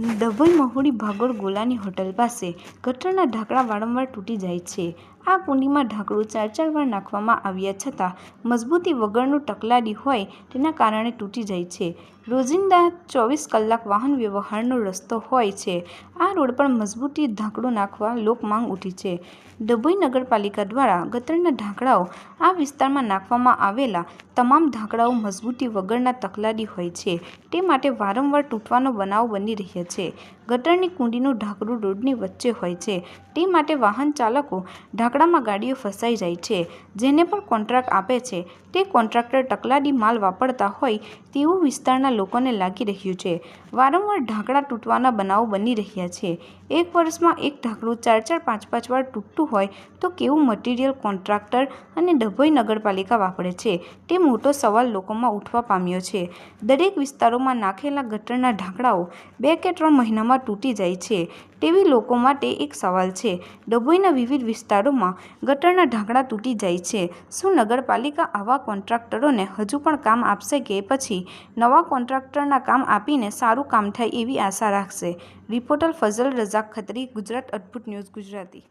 ડભોઈ મહુડી ભાગોળ ગોલાની hotel પાસે ગટરના ઢાંકણા વારંવાર તૂટી જાય છે. આ કુંડીમાં ઢાંકણું ચાર ચાર વાર નાખવામાં આવ્યા છતાં મજબૂતી વગરનું ટકલાડી હોય તેના કારણે તૂટી જાય છે. રોજિંદા ચોવીસ કલાક વાહન વ્યવહારનો રસ્તો હોય છે. આ રોડ પર મજબૂતી ઢાંકણું નાખવા લોકમાંગ ઉઠી છે. ડભોઈ નગરપાલિકા દ્વારા ગટરના ઢાંકણાઓ આ વિસ્તારમાં નાખવામાં આવેલા તમામ ઢાંકણાઓ મજબૂતી વગરના તકલાદી હોય છે. તે માટે વારંવાર તૂટવાનો બનાવ બની રહ્યા છે. ગટરની કુંડીનું ઢાંકણું રોડની વચ્ચે હોય છે. તે માટે વાહન ચાલકો ઢાંકણામાં ગાડીઓ ફસાઈ જાય છે, જેને પણ કોન્ટ્રાક્ટ આપે છે. તે કોન્ટ્રાક્ટર ટકલાડી માલ વાપરતા હોય તેવું વિસ્તારના લોકોને લાગી રહ્યું છે. વારંવાર ઢાંકણા તૂટવાના બનાવો બની રહ્યા છે. એક વર્ષમાં એક ઢાંકણું ચાર ચાર પાંચ પાંચ વાર તૂટતું હોય તો કેવું મટીરિયલ કોન્ટ્રાક્ટર અને ડભોઈ નગરપાલિકા વાપરે છે? તે મોટો સવાલ લોકોમાં ઉઠવા પામ્યો છે. દરેક વિસ્તારોમાં નાખેલા ગટરના ઢાંકણાઓ બે કે ત્રણ મહિનામાં તૂટી જાય છે. તેવી લોકો માટે એક સવાલ છે. ડભોઈના વિવિધ વિસ્તારોમાં ગટરના ઢાંકણા તૂટી જાય છે. શું નગરપાલિકા આવા કોન્ટ્રાક્ટરોને હજુ પણ કામ આપશે કે પછી નવા કોન્ટ્રાક્ટરના કામ આપીને સારું કામ થાય એવી આશા રાખશે? રિપોર્ટર ફઝલ રઝાક ખત્રી, ગુજરાત અદ્ભુત ન્યૂઝ ગુજરાતી.